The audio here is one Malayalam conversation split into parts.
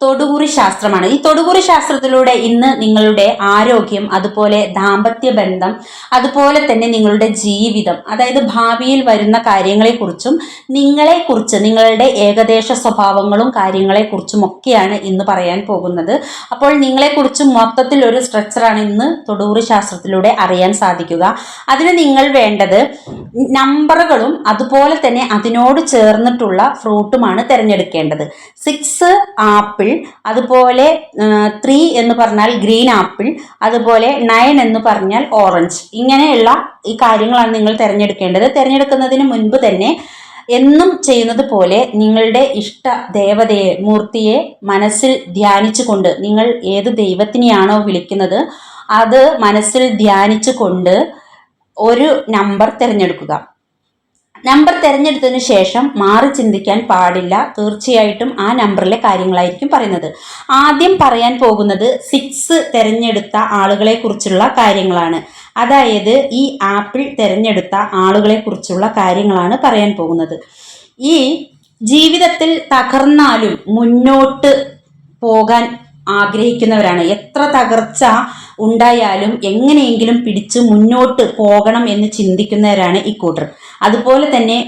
തൊടുകുറി ശാസ്ത്രമാണ്. ഈ തൊടുകുറി ശാസ്ത്രത്തിലൂടെ ഇന്ന് നിങ്ങളുടെ ആരോഗ്യം അതുപോലെ ദാമ്പത്യ ബന്ധം അതുപോലെ തന്നെ നിങ്ങളുടെ ജീവിതം അതായത് ഭാവിയിൽ വരുന്ന കാര്യങ്ങളെക്കുറിച്ചും നിങ്ങളെക്കുറിച്ച് നിങ്ങളുടെ ഏകദേശ സ്വഭാവങ്ങളും കാര്യങ്ങളെക്കുറിച്ചും ഒക്കെയാണ് ഇന്ന് പറയാൻ പോകുന്നത്. അപ്പോൾ നിങ്ങളെക്കുറിച്ച് മൊത്തത്തിൽ ഒരു സ്ട്രക്ചറാണ് ഇന്ന് തൊടുകുറി ശാസ്ത്രത്തിലൂടെ അറിയാൻ സാധിക്കുക. അതിന് നിങ്ങൾ വേണ്ടത് നമ്പറുകളും അതുപോലെ തന്നെ അതിനോട് ചേർന്നിട്ടുള്ള ഫ്രൂട്ടുമാണ് തിരഞ്ഞെടുക്കേണ്ടത്. സിക്സ് ആപ്പിൾ അതുപോലെ ത്രീ എന്ന് പറഞ്ഞാൽ ഗ്രീൻ ആപ്പിൾ അതുപോലെ നയൻ എന്ന് പറഞ്ഞാൽ ഓറഞ്ച് ഇങ്ങനെയുള്ള ഈ കാര്യങ്ങളാണ് നിങ്ങൾ തിരഞ്ഞെടുക്കേണ്ടത്. തിരഞ്ഞെടുക്കുന്നതിന് മുൻപ് തന്നെ എന്നും ചെയ്യുന്നത് പോലെ നിങ്ങളുടെ ഇഷ്ട ദേവതയെ മൂർത്തിയെ മനസ്സിൽ ധ്യാനിച്ചുകൊണ്ട് നിങ്ങൾ ഏത് ദൈവത്തിനെയാണോ വിളിക്കുന്നത് അത് മനസ്സിൽ ധ്യാനിച്ചുകൊണ്ട് ഒരു നമ്പർ തിരഞ്ഞെടുക്കുക. നമ്പർ തിരഞ്ഞെടുത്തതിന് ശേഷം മാറി ചിന്തിക്കാൻ പാടില്ല. തീർച്ചയായിട്ടും ആ നമ്പറിലെ കാര്യങ്ങളായിരിക്കും പറയുന്നത്. ആദ്യം പറയാൻ പോകുന്നത് സിക്സ് തിരഞ്ഞെടുത്ത ആളുകളെ കുറിച്ചുള്ള കാര്യങ്ങളാണ്. അതായത് ഈ ആപ്പിൾ തിരഞ്ഞെടുത്ത ആളുകളെ കുറിച്ചുള്ള കാര്യങ്ങളാണ് പറയാൻ പോകുന്നത്. ഈ ജീവിതത്തിൽ തകർന്നാലും മുന്നോട്ട് പോകാൻ ആഗ്രഹിക്കുന്നവരാണ്. എത്ര തകർച്ച ഉണ്ടായാലും എങ്ങനെയെങ്കിലും പിടിച്ച് മുന്നോട്ട് പോകണം എന്ന് ചിന്തിക്കുന്നവരാണ് ഇക്കൂട്ടർ അതുപോലെ തന്നെ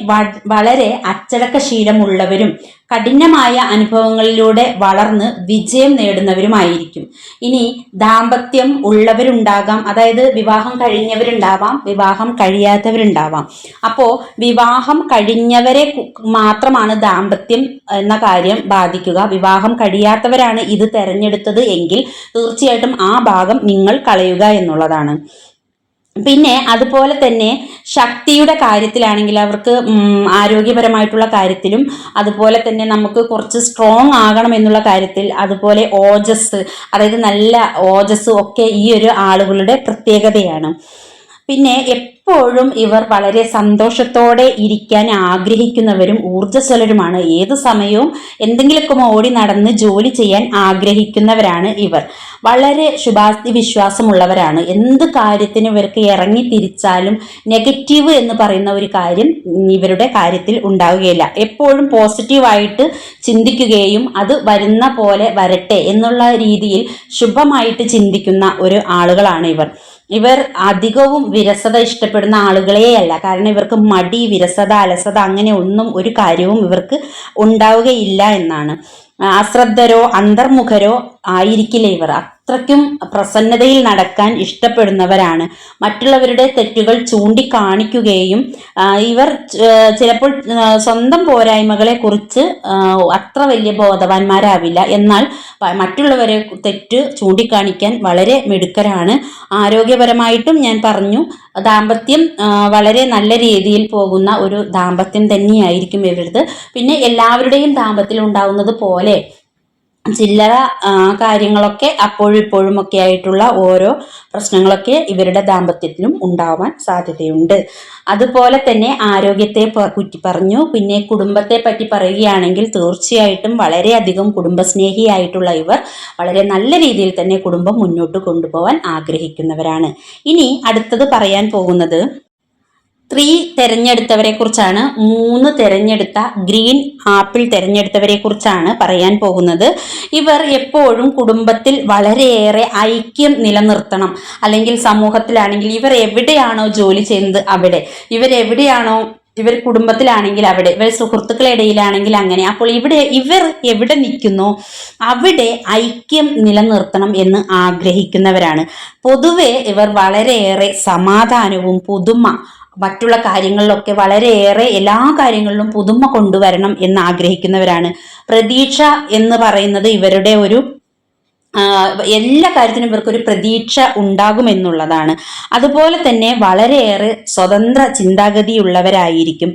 വളരെ അച്ചടക്ക ശീലമുള്ളവരും കഠിനമായ അനുഭവങ്ങളിലൂടെ വളർന്ന് വിജയം നേടുന്നവരുമായിരിക്കും. ഇനി ദാമ്പത്യം ഉള്ളവരുണ്ടാകാം അതായത് വിവാഹം കഴിഞ്ഞവരുണ്ടാവാം വിവാഹം കഴിയാത്തവരുണ്ടാവാം. അപ്പോൾ വിവാഹം കഴിഞ്ഞവരെ മാത്രമാണ് ദാമ്പത്യം എന്ന കാര്യം ബാധിക്കുക. വിവാഹം കഴിയാത്തവരാണ് ഇത് തെരഞ്ഞെടുത്തത് എങ്കിൽ തീർച്ചയായിട്ടും ആ ഭാഗം നിങ്ങൾ കളയുക എന്നുള്ളതാണ്. പിന്നെ അതുപോലെ തന്നെ ശക്തിയുടെ കാര്യത്തിലാണെങ്കിൽ അവർക്ക് ആരോഗ്യപരമായിട്ടുള്ള കാര്യത്തിലും അതുപോലെ തന്നെ നമുക്ക് കുറച്ച് സ്ട്രോങ് ആകണം എന്നുള്ള കാര്യത്തിൽ അതുപോലെ ഓജസ് അതായത് നല്ല ഓജസ് ഒക്കെ ഈ ഒരു ആളുകളുടെ പ്രത്യേകതയാണ്. പിന്നെ എപ്പോഴും ഇവർ വളരെ സന്തോഷത്തോടെ ഇരിക്കാൻ ആഗ്രഹിക്കുന്നവരും ഊർജസ്വലരുമാണ്. ഏത് സമയവും എന്തെങ്കിലുമൊക്കെ ഓടി നടന്ന് ജോലി ചെയ്യാൻ ആഗ്രഹിക്കുന്നവരാണ് ഇവർ. വളരെ ശുഭാസ്തി വിശ്വാസമുള്ളവരാണ് എന്ത് കാര്യത്തിന് ഇവർക്ക് ഇറങ്ങി തിരിച്ചാലും നെഗറ്റീവ് എന്ന് പറയുന്ന ഒരു കാര്യം ഇവരുടെ കാര്യത്തിൽ ഉണ്ടാവുകയില്ല. എപ്പോഴും പോസിറ്റീവായിട്ട് ചിന്തിക്കുകയും അത് വരുന്ന പോലെ വരട്ടെ എന്നുള്ള രീതിയിൽ ശുഭമായിട്ട് ചിന്തിക്കുന്ന ഒരു ആളുകളാണ് ഇവർ. ഇവർ അധികവും വിരസത ഇഷ്ടപ്പെടുന്ന ആളുകളെയല്ല. കാരണം ഇവർക്ക് മടി വിരസത അലസത അങ്ങനെ ഒന്നും ഒരു കാര്യവും ഇവർക്ക് ഉണ്ടാവുകയില്ല എന്നാണ്. അശ്രദ്ധരോ അന്തർമുഖരോ ആയിരിക്കില്ല ഇവർ. അത്രയ്ക്കും പ്രസന്നതയിൽ നടക്കാൻ ഇഷ്ടപ്പെടുന്നവരാണ്. മറ്റുള്ളവരുടെ തെറ്റുകൾ ചൂണ്ടിക്കാണിക്കുകയും ഇവർ ചിലപ്പോൾ സ്വന്തം പോരായ്മകളെ കുറിച്ച് അത്ര വലിയ ബോധവാന്മാരാവില്ല. എന്നാൽ മറ്റുള്ളവരെ തെറ്റ് ചൂണ്ടിക്കാണിക്കാൻ വളരെ മിടുക്കരാണ്. ആരോഗ്യപരമായിട്ടും ഞാൻ പറഞ്ഞു ദാമ്പത്യം വളരെ നല്ല രീതിയിൽ പോകുന്ന ഒരു ദാമ്പത്യം തന്നെയായിരിക്കും ഇവരത് പിന്നെ എല്ലാവരുടെയും ദാമ്പത്യം ഉണ്ടാവുന്നത് പോലെ ചില്ലറ കാര്യങ്ങളൊക്കെ അപ്പോഴും ഇപ്പോഴും ഒക്കെ ആയിട്ടുള്ള ഓരോ പ്രശ്നങ്ങളൊക്കെ ഇവരുടെ ദാമ്പത്യത്തിലും ഉണ്ടാവാൻ സാധ്യതയുണ്ട്. അതുപോലെ തന്നെ ആരോഗ്യത്തെ കുറ്റി പറഞ്ഞു. പിന്നെ കുടുംബത്തെ പറ്റി പറയുകയാണെങ്കിൽ തീർച്ചയായിട്ടും വളരെയധികം കുടുംബസ്നേഹിയായിട്ടുള്ള ഇവർ വളരെ നല്ല രീതിയിൽ തന്നെ കുടുംബം മുന്നോട്ട് കൊണ്ടുപോകാൻ ആഗ്രഹിക്കുന്നവരാണ്. ഇനി അടുത്തത് പറയാൻ പോകുന്നത് ത്രീ തിരഞ്ഞെടുത്തവരെ കുറിച്ചാണ്. മൂന്ന് തിരഞ്ഞെടുത്ത ഗ്രീൻ ആപ്പിൾ തിരഞ്ഞെടുത്തവരെ കുറിച്ചാണ് പറയാൻ പോകുന്നത്. ഇവർ എപ്പോഴും കുടുംബത്തിൽ വളരെയേറെ ഐക്യം നിലനിർത്തണം. അല്ലെങ്കിൽ സമൂഹത്തിലാണെങ്കിൽ ഇവർ എവിടെയാണോ ജോലി ചെയ്യുന്നത് അവിടെ. ഇവർ എവിടെയാണോ ഇവർ കുടുംബത്തിലാണെങ്കിൽ അവിടെ. ഇവർ സുഹൃത്തുക്കളുടെ ഇടയിലാണെങ്കിൽ അങ്ങനെ. അപ്പോൾ ഇവിടെ ഇവർ എവിടെ നിൽക്കുന്നു? അവിടെ ഐക്യം നിലനിർത്തണം എന്ന് ആഗ്രഹിക്കുന്നവരാണ്. പൊതുവെ ഇവർ വളരെയേറെ സമാധാനവും പുതുമ മറ്റുള്ള കാര്യങ്ങളിലൊക്കെ വളരെയേറെ എല്ലാ കാര്യങ്ങളിലും പുതുമ കൊണ്ടുവരണം എന്ന് ആഗ്രഹിക്കുന്നവരാണ് പ്രതീക്ഷ എന്ന് പറയുന്നത് ഇവരുടെ ഒരു എല്ലാ കാര്യത്തിനും ഇവർക്കൊരു പ്രതീക്ഷ ഉണ്ടാകുമെന്നുള്ളതാണ്. അതുപോലെ തന്നെ വളരെയേറെ സ്വതന്ത്ര ചിന്താഗതിയുള്ളവരായിരിക്കും.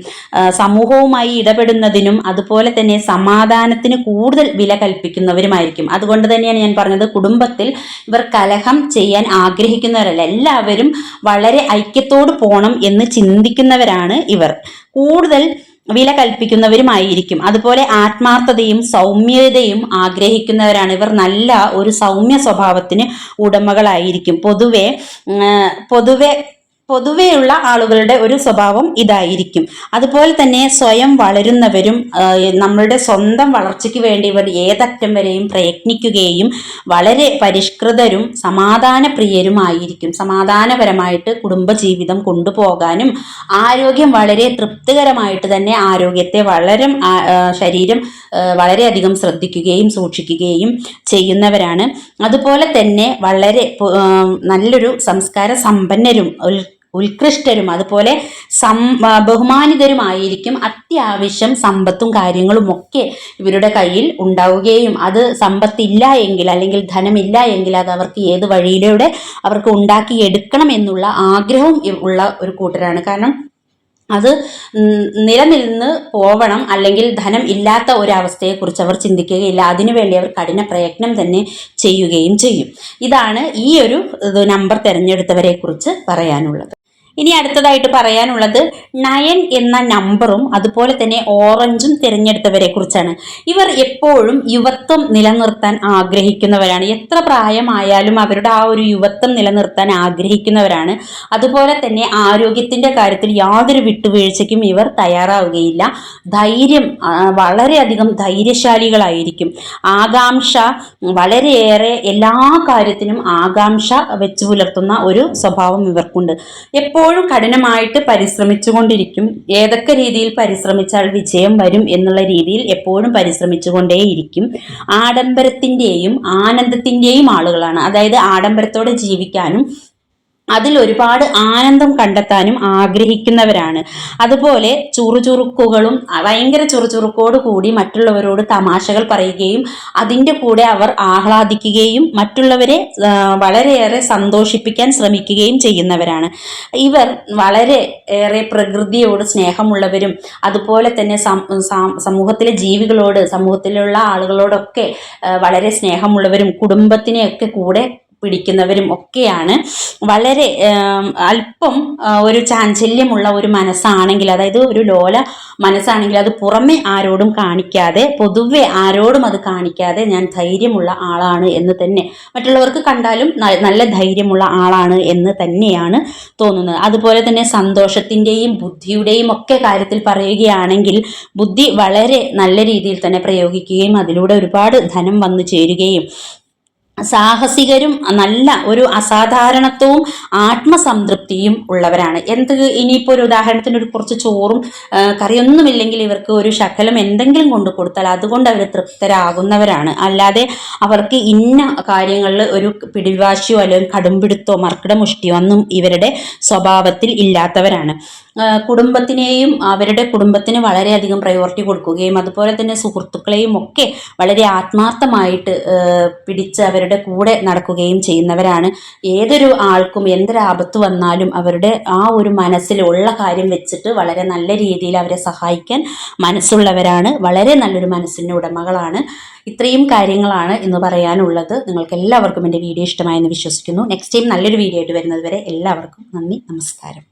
സമൂഹവുമായി ഇടപെടുന്നതിനും അതുപോലെ തന്നെ സമാധാനത്തിന് കൂടുതൽ വില കൽപ്പിക്കുന്നവരുമായിരിക്കും. അതുകൊണ്ട് തന്നെയാണ് ഞാൻ പറഞ്ഞത് കുടുംബത്തിൽ ഇവർ കലഹം ചെയ്യാൻ ആഗ്രഹിക്കുന്നവരല്ല. എല്ലാവരും വളരെ ഐക്യത്തോട് പോകണം എന്ന് ചിന്തിക്കുന്നവരാണ് ഇവർ. കൂടുതൽ വില കൽപ്പിക്കുന്നവരുമായിരിക്കും അതുപോലെ ആത്മാർത്ഥതയും സൗമ്യതയും ആഗ്രഹിക്കുന്നവരാണ് ഇവർ. നല്ല ഒരു സൗമ്യ സ്വഭാവത്തിന് ഉടമകളായിരിക്കും. പൊതുവെ പൊതുവെ പൊതുവെയുള്ള ആളുകളുടെ ഒരു സ്വഭാവം ഇതായിരിക്കും. അതുപോലെ തന്നെ സ്വയം വളരുന്നവരും നമ്മളുടെ സ്വന്തം വളർച്ചയ്ക്ക് വേണ്ടി ഇവർ ഏതറ്റം വരെയും പ്രയത്നിക്കുകയും വളരെ പരിഷ്കൃതരും സമാധാനപ്രിയരുമായിരിക്കും. സമാധാനപരമായിട്ട് കുടുംബജീവിതം കൊണ്ടുപോകാനും ആരോഗ്യം വളരെ തൃപ്തികരമായിട്ട് തന്നെ ആരോഗ്യത്തെ വളരെ ശരീരം വളരെയധികം ശ്രദ്ധിക്കുകയും സൂക്ഷിക്കുകയും ചെയ്യുന്നവരാണ്. അതുപോലെ തന്നെ വളരെ നല്ലൊരു സംസ്കാര സമ്പന്നരും ഉത്കൃഷ്ടരും അതുപോലെ സം ബഹുമാനിതരുമായിരിക്കും അത്യാവശ്യം സമ്പത്തും കാര്യങ്ങളും ഒക്കെ ഇവരുടെ കയ്യിൽ ഉണ്ടാവുകയും അത് സമ്പത്തില്ല എങ്കിൽ അല്ലെങ്കിൽ ധനമില്ല എങ്കിൽ അത് അവർക്ക് ഏത് വഴിയിലൂടെ അവർക്ക് ഉണ്ടാക്കിയെടുക്കണം എന്നുള്ള ആഗ്രഹവും ഉള്ള ഒരു കൂട്ടരാണ്. കാരണം അത് നിലനിന്ന് പോവണം അല്ലെങ്കിൽ ധനം ഇല്ലാത്ത ഒരവസ്ഥയെക്കുറിച്ച് അവർ ചിന്തിക്കുകയില്ല. അതിനുവേണ്ടി അവർ കഠിന പ്രയത്നം തന്നെ ചെയ്യുകയും ചെയ്യും. ഇതാണ് ഈ ഒരു നമ്പർ തിരഞ്ഞെടുത്തവരെക്കുറിച്ച് പറയാനുള്ളത്. ഇനി അടുത്തതായിട്ട് പറയാനുള്ളത് നയൻ എന്ന നമ്പറും അതുപോലെ തന്നെ ഓറഞ്ചും തിരഞ്ഞെടുത്തവരെ കുറിച്ചാണ്. ഇവർ എപ്പോഴും യുവത്വം നിലനിർത്താൻ ആഗ്രഹിക്കുന്നവരാണ്. എത്ര പ്രായമായാലും അവരുടെ ആ ഒരു യുവത്വം നിലനിർത്താൻ ആഗ്രഹിക്കുന്നവരാണ്. അതുപോലെ തന്നെ ആരോഗ്യത്തിന്റെ കാര്യത്തിൽ യാതൊരു വിട്ടുവീഴ്ചയ്ക്കും ഇവർ തയ്യാറാവുകയില്ല. ധൈര്യം വളരെയധികം ധൈര്യശാലികളായിരിക്കും. ആകാംക്ഷ വളരെയേറെ എല്ലാ കാര്യത്തിനും ആകാംക്ഷ വെച്ചു പുലർത്തുന്ന ഒരു സ്വഭാവം ഇവർക്കുണ്ട്. എപ്പോഴും കഠിനമായിട്ട് പരിശ്രമിച്ചുകൊണ്ടിരിക്കും. ഏതൊക്കെ രീതിയിൽ പരിശ്രമിച്ചാൽ വിജയം വരും എന്നുള്ള രീതിയിൽ എപ്പോഴും പരിശ്രമിച്ചുകൊണ്ടേയിരിക്കും. ആഡംബരത്തിന്റെയും ആനന്ദത്തിന്റെയും ആളുകളാണ്. അതായത് ആഡംബരത്തോടെ ജീവിക്കാനും അതിൽ ഒരുപാട് ആനന്ദം കണ്ടെത്താനും ആഗ്രഹിക്കുന്നവരാണ്. അതുപോലെ ചുറുചുറുക്കുകളും ഭയങ്കര ചുറുചുറുക്കോട് കൂടി മറ്റുള്ളവരോട് തമാശകൾ പറയുകയും അതിന്റെ കൂടെ അവർ ആഹ്ലാദിക്കുകയും മറ്റുള്ളവരെ വളരെയേറെ സന്തോഷിപ്പിക്കാൻ ശ്രമിക്കുകയും ചെയ്യുന്നവരാണ്. ഇവർ വളരെ ഏറെ പ്രകൃതിയോട് സ്നേഹമുള്ളവരും അതുപോലെ തന്നെ സമൂഹത്തിലെ ജീവികളോട് സമൂഹത്തിലുള്ള ആളുകളോടൊക്കെ വളരെ സ്നേഹമുള്ളവരും കുടുംബത്തിനെയൊക്കെ കൂടെ പിടിക്കുന്നവരും ഒക്കെയാണ്. വളരെ അല്പം ഒരു ചാഞ്ചല്യമുള്ള ഒരു മനസ്സാണെങ്കിൽ അതായത് ഒരു ലോല മനസ്സാണെങ്കിൽ അത് പുറമെ ആരോടും കാണിക്കാതെ പൊതുവെ ആരോടും അത് കാണിക്കാതെ ഞാൻ ധൈര്യമുള്ള ആളാണ് എന്ന് തന്നെ മറ്റുള്ളവർക്ക് കണ്ടാലും നല്ല ധൈര്യമുള്ള ആളാണ് എന്ന് തന്നെയാണ് തോന്നുന്നത്. അതുപോലെ തന്നെ സന്തോഷത്തിന്റെയും ബുദ്ധിയുടെയും ഒക്കെ കാര്യത്തിൽ പറയുകയാണെങ്കിൽ ബുദ്ധി വളരെ നല്ല രീതിയിൽ തന്നെ പ്രയോഗിക്കുകയും അതിലൂടെ ഒരുപാട് ധനം വന്നു ചേരുകയും സാഹസികരും നല്ല ഒരു അസാധാരണത്വവും ആത്മസംതൃപ്തിയും ഉള്ളവരാണ്. എന്ത് ഇനിയിപ്പോൾ ഒരു ഉദാഹരണത്തിന് ഒരു കുറച്ച് ചോറും കറിയൊന്നുമില്ലെങ്കിൽ ഇവർക്ക് ഒരു ശകലം എന്തെങ്കിലും കൊണ്ടു കൊടുത്താൽ അതുകൊണ്ട് അവർ തൃപ്തരാകുന്നവരാണ്. അല്ലാതെ അവർക്ക് ഇന്ന കാര്യങ്ങളിൽ ഒരു പിടിവാശിയോ അല്ലെങ്കിൽ കടുംപിടുത്തോ മർക്കിടമുഷ്ടിയോ ഒന്നും ഇവരുടെ സ്വഭാവത്തിൽ ഇല്ലാത്തവരാണ്. കുടുംബത്തിനെയും അവരുടെ കുടുംബത്തിന് വളരെയധികം പ്രയോറിറ്റി കൊടുക്കുകയും അതുപോലെ തന്നെ സുഹൃത്തുക്കളെയും ഒക്കെ വളരെ ആത്മാർത്ഥമായിട്ട് പിടിച്ച് പിടിച്ച് അവരുടെ കൂടെ നടക്കുകയും ചെയ്യുന്നവരാണ്. ഏതൊരു ആൾക്കും എന്തൊരാപത്ത് വന്നാലും അവരുടെ ആ ഒരു മനസ്സിലുള്ള കാര്യം വെച്ചിട്ട് വളരെ നല്ല രീതിയിൽ അവരെ സഹായിക്കാൻ മനസ്സുള്ളവരാണ്. വളരെ നല്ലൊരു മനസ്സിന്റെ ഉടമകളാണ്. ഇത്രയും കാര്യങ്ങളാണ് ഇന്ന് പറയാനുള്ളത്. നിങ്ങൾക്ക് എല്ലാവർക്കും എന്റെ വീഡിയോ ഇഷ്ടമായെന്ന് വിശ്വസിക്കുന്നു. നെക്സ്റ്റ് ടൈം നല്ലൊരു വീഡിയോ ആയിട്ട് വരുന്നത് വരെ എല്ലാവർക്കും നന്ദി നമസ്കാരം.